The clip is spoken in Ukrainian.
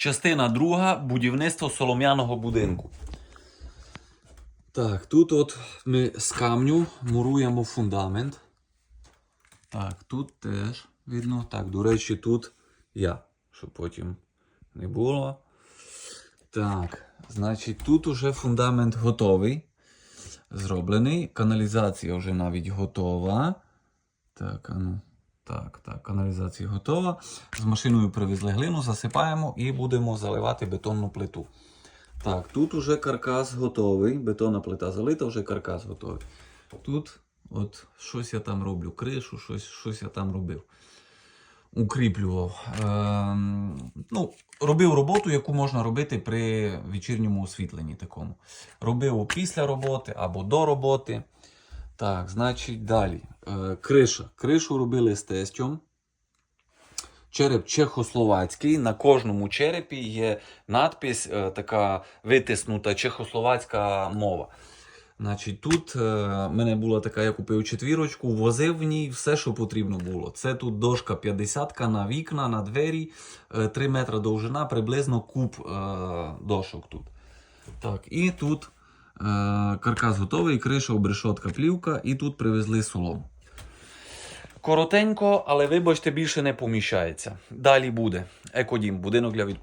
Частина друга будівництво солом'яного будинку. Так, тут от ми з камню муруємо фундамент. Так, тут теж видно. Так, до речі, тут я, щоб потім не було. Так, значить, тут уже фундамент готовий. Зроблений. Каналізація вже навіть готова. Так, а ну. Так, так, каналізація готова. З машиною привезли глину, засипаємо і будемо заливати бетонну плиту. Так, тут уже каркас готовий. Бетонна плита залита, вже каркас готовий. Тут от щось я там роблю, кришу, щось, щось я там робив. Укріплював. Ем, ну, робив роботу, яку можна робити при вечірньому освітленні такому. Робив після роботи або до роботи. Так, значить, далі. Е, криша. Кришу робили з тестем. Череп чехословацький. На кожному черепі є надпись, е, така витиснута чехословацька мова. Значить, тут е, в мене була така, я купив четвірочку, возив в ній все, що потрібно було. Це тут дошка 50 на вікна, на двері, е, 3 метри довжина, приблизно куб е, дошок тут. Так, і тут е, каркас готовий, криша, обрешотка, плівка, і тут привезли солому. Коротенько, але вибачте, більше не поміщається. Далі буде. Екодім, будинок для відпочинку.